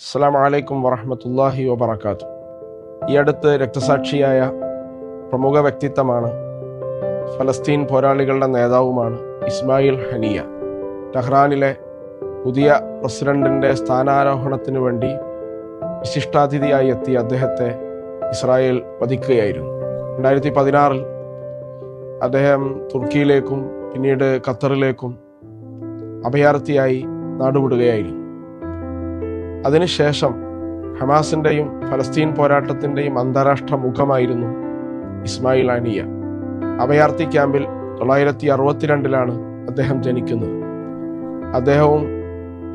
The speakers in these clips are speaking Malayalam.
അസ്സാം വലൈക്കും വറഹമത്തല്ലാഹി വബർക്കാത്തു ഈ അടുത്ത് രക്തസാക്ഷിയായ പ്രമുഖ വ്യക്തിത്വമാണ് ഫലസ്തീൻ പോരാളികളുടെ നേതാവുമാണ് ഇസ്മായിൽ ഹനിയ. ടെഹ്റാനിലെ പുതിയ പ്രസിഡന്റിന്റെ സ്ഥാനാരോഹണത്തിനു വേണ്ടി വിശിഷ്ടാതിഥിയായി എത്തിയ അദ്ദേഹത്തെ ഇസ്രായേൽ വധിക്കുകയായിരുന്നു. രണ്ടായിരത്തി പതിനാറിൽ അദ്ദേഹം തുർക്കിയിലേക്കും പിന്നീട് ഖത്തറിലേക്കും അഭയാർത്ഥിയായി നാടുവിടുകയായിരുന്നു. അതിനുശേഷം ഹമാസിന്റെയും ഫലസ്തീൻ പോരാട്ടത്തിന്റെയും അന്താരാഷ്ട്ര മുഖമായിരുന്നു ഇസ്മായിൽ അനിയ. അഭയാർത്ഥി ക്യാമ്പിൽ തൊള്ളായിരത്തി അറുപത്തിരണ്ടിലാണ് അദ്ദേഹം ജനിക്കുന്നത്. അദ്ദേഹവും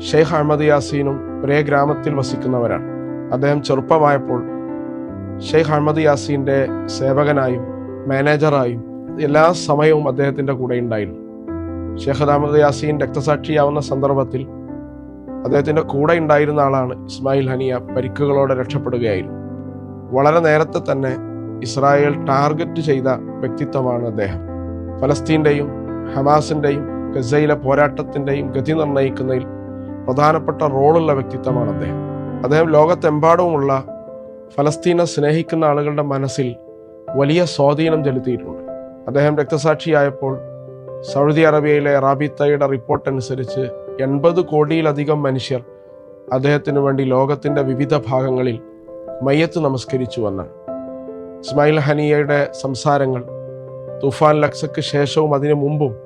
ഷെയ്ഖ് അഹമ്മദ് യാസീനും ഒരേ ഗ്രാമത്തിൽ വസിക്കുന്നവരാണ്. അദ്ദേഹം ചെറുപ്പമായപ്പോൾ ഷെയ്ഖ് അഹമ്മദ് യാസീന്റെ സേവകനായും മാനേജറായും എല്ലാ സമയവും അദ്ദേഹത്തിന്റെ കൂടെ ഉണ്ടായിരുന്നു ഷെയ്ഖ് അഹമ്മദ് യാസീൻ രക്തസാക്ഷിയാവുന്ന സന്ദർഭത്തിൽ അദ്ദേഹത്തിന്റെ കൂടെ ഉണ്ടായിരുന്ന ആളാണ് ഇസ്മായിൽ ഹനിയ പരിക്കുകളോടെ രക്ഷപ്പെടുകയായിരുന്നു. വളരെ നേരത്തെ തന്നെ ഇസ്രായേൽ ടാർഗറ്റ് ചെയ്ത വ്യക്തിത്വമാണ് അദ്ദേഹം. ഫലസ്തീന്റെയും ഹമാസിന്റെയും ഗസയിലെ പോരാട്ടത്തിന്റെയും ഗതി നിർണയിക്കുന്നതിൽ പ്രധാനപ്പെട്ട റോളുള്ള വ്യക്തിത്വമാണ് അദ്ദേഹം. അദ്ദേഹം ലോകത്തെമ്പാടുമുള്ള ഫലസ്തീനെ സ്നേഹിക്കുന്ന ആളുകളുടെ മനസ്സിൽ വലിയ സ്വാധീനം ചെലുത്തിയിട്ടുണ്ട്. അദ്ദേഹം രക്തസാക്ഷിയായപ്പോൾ സൗദി അറേബ്യയിലെ റാബിത്തയുടെ റിപ്പോർട്ട് അനുസരിച്ച് എൺപത് കോടിയിലധികം മനുഷ്യർ അദ്ദേഹത്തിനു വേണ്ടി ലോകത്തിന്റെ വിവിധ ഭാഗങ്ങളിൽ മയ്യത്ത് നമസ്കരിച്ചു എന്നാണ് ഇസ്മായിൽ ഹനിയയുടെ സംസാരങ്ങൾ തുഫാൻ ലക്സക്ക് ശേഷവും അതിനു മുമ്പും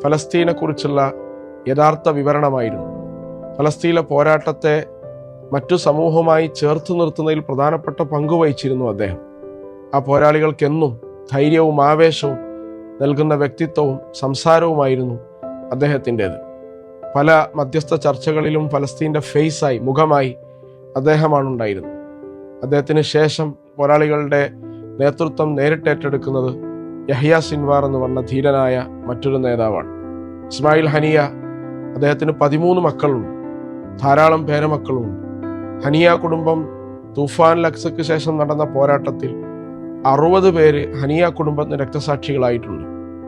ഫലസ്തീനെക്കുറിച്ചുള്ള യഥാർത്ഥ വിവരണമായിരുന്നു. ഫലസ്തീനിലെ പോരാട്ടത്തെ മറ്റു സമൂഹവുമായി ചേർത്ത് നിർത്തുന്നതിൽ പ്രധാനപ്പെട്ട പങ്ക് വഹിച്ചിരുന്നു അദ്ദേഹം. ആ പോരാളികൾക്കെന്നും ധൈര്യവും ആവേശവും നൽകുന്ന വ്യക്തിത്വവും സംസാരവുമായിരുന്നു അദ്ദേഹത്തിന്റെത്. പല മധ്യസ്ഥ ചർച്ചകളിലും ഫലസ്തീന്റെ ഫേസായി മുഖമായി അദ്ദേഹമാണ് ഉണ്ടായിരുന്നത് അദ്ദേഹത്തിന് ശേഷം പോരാളികളുടെ നേതൃത്വം നേരിട്ടേറ്റെടുക്കുന്നത് യഹിയ സിൻവാർ എന്ന് പറഞ്ഞ ധീരനായ മറ്റൊരു നേതാവാണ്. ഇസ്മായിൽ ഹനിയ അദ്ദേഹത്തിന് പതിമൂന്ന് മക്കളുണ്ട്. ധാരാളം പേരമക്കളുമുണ്ട് ഹനിയ കുടുംബം തൂഫാൻ ലക്സക്ക് ശേഷം നടന്ന പോരാട്ടത്തിൽ അറുപത് പേര് ഹനിയ കുടുംബത്തിന് രക്തസാക്ഷികളായിട്ടുണ്ട്.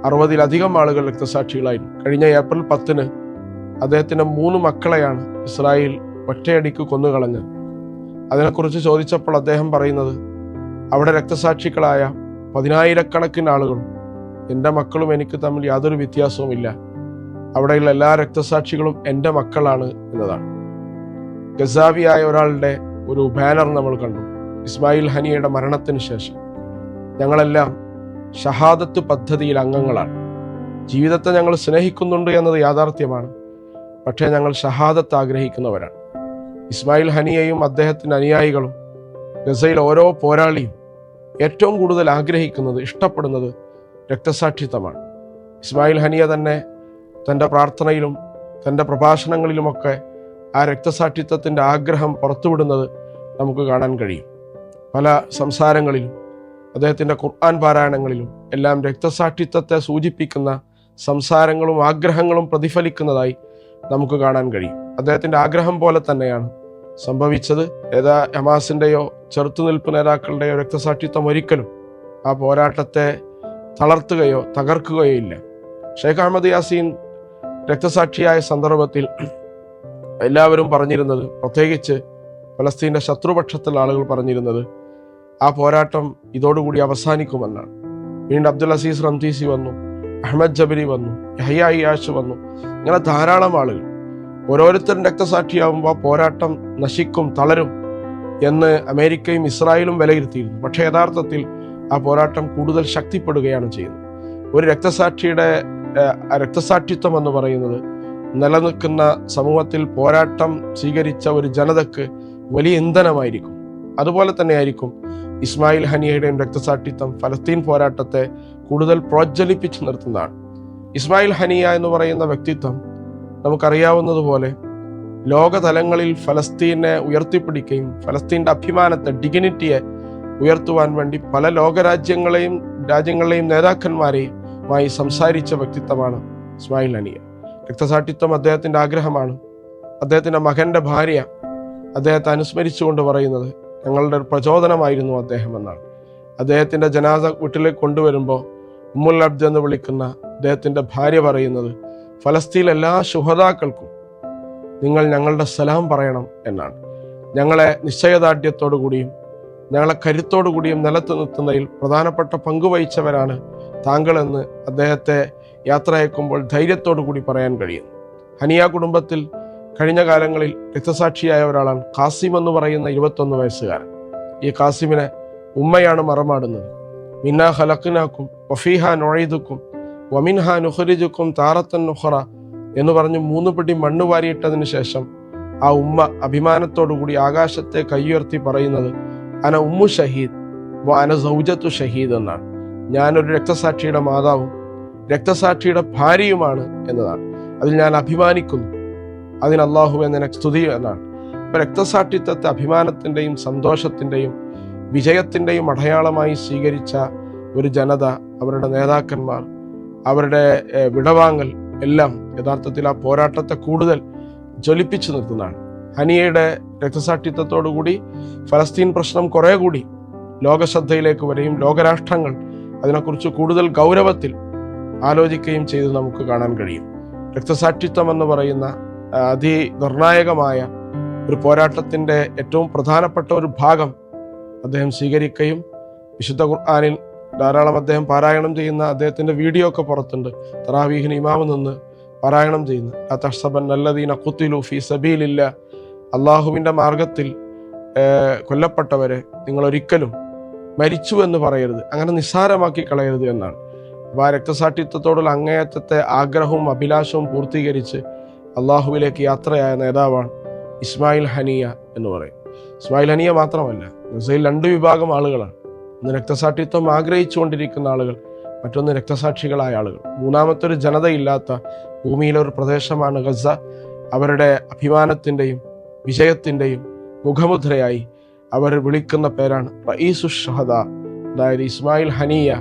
അറുപതിലധികം ആളുകൾ രക്തസാക്ഷികളായിരുന്നു കഴിഞ്ഞ ഏപ്രിൽ പത്തിന് അദ്ദേഹത്തിന്റെ മൂന്ന് മക്കളെയാണ് ഇസ്രായേൽ ഒറ്റയടിക്ക് കൊന്നുകളഞ്ഞത്. അതിനെക്കുറിച്ച് ചോദിച്ചപ്പോൾ അദ്ദേഹം പറയുന്നത് അവിടെ രക്തസാക്ഷികളായ പതിനായിരക്കണക്കിന് ആളുകളും എന്റെ മക്കളും എനിക്ക് തമ്മിൽ യാതൊരു വ്യത്യാസവുമില്ല. അവിടെയുള്ള എല്ലാ രക്തസാക്ഷികളും എന്റെ മക്കളാണ് എന്നതാണ്. ഗസാവിയായ ഒരാളുടെ ഒരു ബാനർ നമ്മൾ കണ്ടു ഇസ്മായിൽ ഹനിയയുടെ മരണത്തിന് ശേഷം. ഞങ്ങളെല്ലാം ഷഹാദത്ത് പദ്ധതിയിൽ അംഗങ്ങളാണ്. ജീവിതത്തെ ഞങ്ങൾ സ്നേഹിക്കുന്നുണ്ട് എന്നത് യാഥാർത്ഥ്യമാണ്. പക്ഷേ ഞങ്ങൾ ഷഹാദത്ത് ആഗ്രഹിക്കുന്നവരാണ്. ഇസ്മായിൽ ഹനിയയും അദ്ദേഹത്തിന്റെ അനുയായികളും ഗസയിൽ ഓരോ പോരാളിയും ഏറ്റവും കൂടുതൽ ആഗ്രഹിക്കുന്നത് ഇഷ്ടപ്പെടുന്നത് രക്തസാക്ഷിത്വമാണ്. ഇസ്മായിൽ ഹനിയ തന്നെ തന്റെ പ്രാർത്ഥനയിലും തന്റെ പ്രഭാഷണങ്ങളിലുമൊക്കെ ആ രക്തസാക്ഷിത്വത്തിന്റെ ആഗ്രഹം പുറത്തുവിടുന്നത് നമുക്ക് കാണാൻ കഴിയും. പല സംസാരങ്ങളിലും അദ്ദേഹത്തിന്റെ ഖുർആൻ പാരായണങ്ങളിലും എല്ലാം രക്തസാക്ഷിത്വത്തെ സൂചിപ്പിക്കുന്ന സംസാരങ്ങളും ആഗ്രഹങ്ങളും പ്രതിഫലിക്കുന്നതായി നമുക്ക് കാണാൻ കഴിയും. അദ്ദേഹത്തിന്റെ ആഗ്രഹം പോലെ തന്നെയാണ് സംഭവിച്ചത്. ഏതാ ഹമാസിന്റെയോ ചെറുത്തുനിൽപ്പ് നേതാക്കളുടെയോ രക്തസാക്ഷിത്വം ഒരിക്കലും ആ പോരാട്ടത്തെ തളർത്തുകയോ തകർക്കുകയോ ഇല്ല. ഷെയ്ഖ് അഹമ്മദ് യാസീൻ രക്തസാക്ഷിയായ സന്ദർഭത്തിൽ എല്ലാവരും പറഞ്ഞിരുന്നത് പ്രത്യേകിച്ച് ഫലസ്തീന്റെ ശത്രുപക്ഷത്തുള്ള ആളുകൾ പറഞ്ഞിരുന്നത് ആ പോരാട്ടം ഇതോടുകൂടി അവസാനിക്കുമെന്നാണ്. വീണ്ടും അബ്ദുൽ അസീസ് റംതീസി വന്നു. അഹമ്മദ് ജബരി വന്നു യഹ്യ ഇയാഷ് വന്നു. ഇങ്ങനെ ധാരാളം ആളുകൾ. ഓരോരുത്തരും രക്തസാക്ഷിയാവുമ്പോൾ പോരാട്ടം നശിക്കും തളരും എന്ന് അമേരിക്കയും ഇസ്രായേലും വിലയിരുത്തിയിരുന്നു. പക്ഷേ യഥാർത്ഥത്തിൽ ആ പോരാട്ടം കൂടുതൽ ശക്തിപ്പെടുകയാണ് ചെയ്യുന്നത്. ഒരു രക്തസാക്ഷിയുടെ രക്തസാക്ഷിത്വം എന്ന് പറയുന്നത് നിലനിൽക്കുന്ന സമൂഹത്തിൽ പോരാട്ടം സ്വീകരിച്ച ഒരു ജനതക്ക് വലിയ ഇന്ധനമായിരിക്കും. അതുപോലെ തന്നെയായിരിക്കും ഇസ്മായിൽ ഹനിയയുടെയും രക്തസാക്ഷിത്വം ഫലസ്തീൻ പോരാട്ടത്തെ കൂടുതൽ പ്രോജ്വലിപ്പിച്ചു നിർത്തുന്നതാണ്. ഇസ്മായിൽ ഹനിയ എന്ന് പറയുന്ന വ്യക്തിത്വം നമുക്കറിയാവുന്നതുപോലെ ലോകതലങ്ങളിൽ ഫലസ്തീനെ ഉയർത്തിപ്പിടിക്കുകയും ഫലസ്തീന്റെ അഭിമാനത്തെ ഡിഗ്നിറ്റിയെ ഉയർത്തുവാൻ വേണ്ടി പല ലോകരാജ്യങ്ങളെയും രാജ്യങ്ങളെയും നേതാക്കന്മാരെയുമായി സംസാരിച്ച വ്യക്തിത്വമാണ് ഇസ്മായിൽ ഹനിയ. രക്തസാക്ഷിത്വം അദ്ദേഹത്തിന്റെ ആഗ്രഹമാണ്. അദ്ദേഹത്തിന്റെ മകന്റെ ഭാര്യ അദ്ദേഹത്തെ അനുസ്മരിച്ചുകൊണ്ട് പറയുന്നത് ഞങ്ങളുടെ ഒരു പ്രചോദനമായിരുന്നു അദ്ദേഹം എന്നാണ് അദ്ദേഹത്തിന്റെ ജനാസ വീട്ടിലേക്ക് കൊണ്ടുവരുമ്പോൾ ഉമ്മുൽ എന്ന് വിളിക്കുന്ന അദ്ദേഹത്തിന്റെ ഭാര്യ പറയുന്നത് ഫലസ്തീൻ എല്ലാ ശുഹതാക്കൾക്കും നിങ്ങൾ ഞങ്ങളുടെ സലാം പറയണം എന്നാണ്. ഞങ്ങളെ നിശ്ചയദാർഢ്യത്തോടു കൂടിയും ഞങ്ങളെ കരുത്തോടു കൂടിയും നിലത്ത് നിർത്തുന്നതിൽ പ്രധാനപ്പെട്ട പങ്കുവഹിച്ചവരാണ് താങ്കളെന്ന് അദ്ദേഹത്തെ യാത്ര അയക്കുമ്പോൾ ധൈര്യത്തോടു കൂടി പറയാൻ കഴിയും. ഹനിയ കുടുംബത്തിൽ കഴിഞ്ഞ കാലങ്ങളിൽ രക്തസാക്ഷിയായ ഒരാളാണ് കാസിം എന്ന് പറയുന്ന ഇരുപത്തൊന്ന് വയസ്സുകാരൻ. ഈ കാസിമിനെ ഉമ്മയാണ് മറമാടുന്നത്. മിന്ന ഹലക്കിനാക്കും വഫീഹ നൊഴൈതുക്കും വമിൻഹ നുഹരിജുക്കും താറത്തൻ നുഹറ എന്ന് പറഞ്ഞ് മൂന്ന് പിടി മണ്ണ് വാരിയിട്ടതിന് ശേഷം ആ ഉമ്മ അഭിമാനത്തോടുകൂടി ആകാശത്തെ കൈയുയർത്തി പറയുന്നത് അന ഉമ്മു ഷഹീദ് അന സൗജത്തു ഷഹീദ് എന്നാണ്. ഞാനൊരു രക്തസാക്ഷിയുടെ മാതാവും രക്തസാക്ഷിയുടെ ഭാര്യയുമാണ് എന്നതാണ്. അതിൽ ഞാൻ അഭിമാനിക്കുന്നു. അതിന് അള്ളാഹു എന്നെ സ്തുതി എന്നാണ്. അപ്പൊ രക്തസാക്ഷിത്വത്തെ അഭിമാനത്തിന്റെയും സന്തോഷത്തിന്റെയും വിജയത്തിന്റെയും അടയാളമായി സ്വീകരിച്ച ഒരു ജനത അവരുടെ നേതാക്കന്മാർ അവരുടെ വിടവാങ്ങൽ എല്ലാം യഥാർത്ഥത്തിൽ ആ പോരാട്ടത്തെ കൂടുതൽ ജ്വലിപ്പിച്ചു നിർത്തുന്നതാണ്. ഹനിയയുടെ രക്തസാക്ഷിത്വത്തോടുകൂടി ഫലസ്തീൻ പ്രശ്നം കുറെ കൂടി ലോകശ്രദ്ധയിലേക്ക് വരികയും ലോകരാഷ്ട്രങ്ങൾ അതിനെക്കുറിച്ച് കൂടുതൽ ഗൗരവത്തിൽ ആലോചിക്കുകയും ചെയ്ത് നമുക്ക് കാണാൻ കഴിയും. രക്തസാക്ഷിത്വം എന്ന് പറയുന്ന അതി നിർണായകമായ ഒരു പോരാട്ടത്തിന്റെ ഏറ്റവും പ്രധാനപ്പെട്ട ഒരു ഭാഗം അദ്ദേഹം സ്വീകരിക്കുകയും വിശുദ്ധ ഖുർആാനിൽ ധാരാളം അദ്ദേഹം പാരായണം ചെയ്യുന്ന അദ്ദേഹത്തിന്റെ വീഡിയോ ഒക്കെ പുറത്തുണ്ട്. തറാവീഹിന് ഇമാമ് നിന്ന് പാരായണം ചെയ്യുന്ന. "ലാ നല്ലദീന കുത്തിലു ഫീ സബീലില്ല. അള്ളാഹുവിന്റെ മാർഗത്തിൽ കൊല്ലപ്പെട്ടവരെ നിങ്ങൾ ഒരിക്കലും മരിച്ചു എന്ന് പറയരുത്. അങ്ങനെ നിസ്സാരമാക്കി കളയരുത് എന്നാണ്. അപ്പോൾ ആ രക്തസാക്ഷിത്വത്തോടുള്ള അങ്ങേയറ്റത്തെ ആഗ്രഹവും അഭിലാഷവും പൂർത്തീകരിച്ച് അള്ളാഹുവിലേക്ക് യാത്രയായ നേതാവാണ് ഇസ്മായിൽ ഹനിയ എന്ന് പറയും. ഇസ്മായിൽ ഹനിയ മാത്രമല്ല ഗസയിൽ രണ്ട് വിഭാഗം ആളുകളാണ്. ഒന്ന് രക്തസാക്ഷിത്വം ആഗ്രഹിച്ചുകൊണ്ടിരിക്കുന്ന ആളുകൾ മറ്റൊന്ന് രക്തസാക്ഷികളായ ആളുകൾ. മൂന്നാമത്തെ ഒരു ജനതയില്ലാത്ത ഭൂമിയിലെ ഒരു പ്രദേശമാണ് ഗസ. അവരുടെ അഭിമാനത്തിന്റെയും വിജയത്തിന്റെയും മുഖമുദ്രയായി അവർ വിളിക്കുന്ന പേരാണ് റയീസു അതായത് ഇസ്മായിൽ ഹനിയ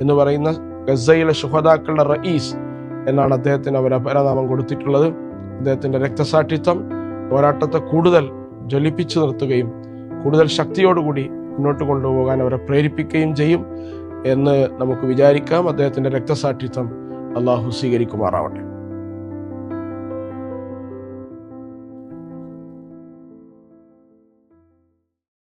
എന്ന് പറയുന്ന ഗസയിലെ ഷുഹദാക്കളുടെ റഈസ് എന്നാണ് അദ്ദേഹത്തിന് അവർ അപരനാമം കൊടുത്തിട്ടുള്ളത്. അദ്ദേഹത്തിന്റെ രക്തസാക്ഷിത്വം പോരാട്ടത്തെ കൂടുതൽ ജ്വലിപ്പിച്ചു നിർത്തുകയും കൂടുതൽ ശക്തിയോടുകൂടി മുന്നോട്ട് കൊണ്ടുപോകാൻ അവരെ പ്രേരിപ്പിക്കുകയും ചെയ്യും എന്ന് നമുക്ക് വിചാരിക്കാം. അദ്ദേഹത്തിന്റെ രക്തസാക്ഷിത്വം അള്ളാഹു സ്വീകരിക്കുമാറാവട്ടെ.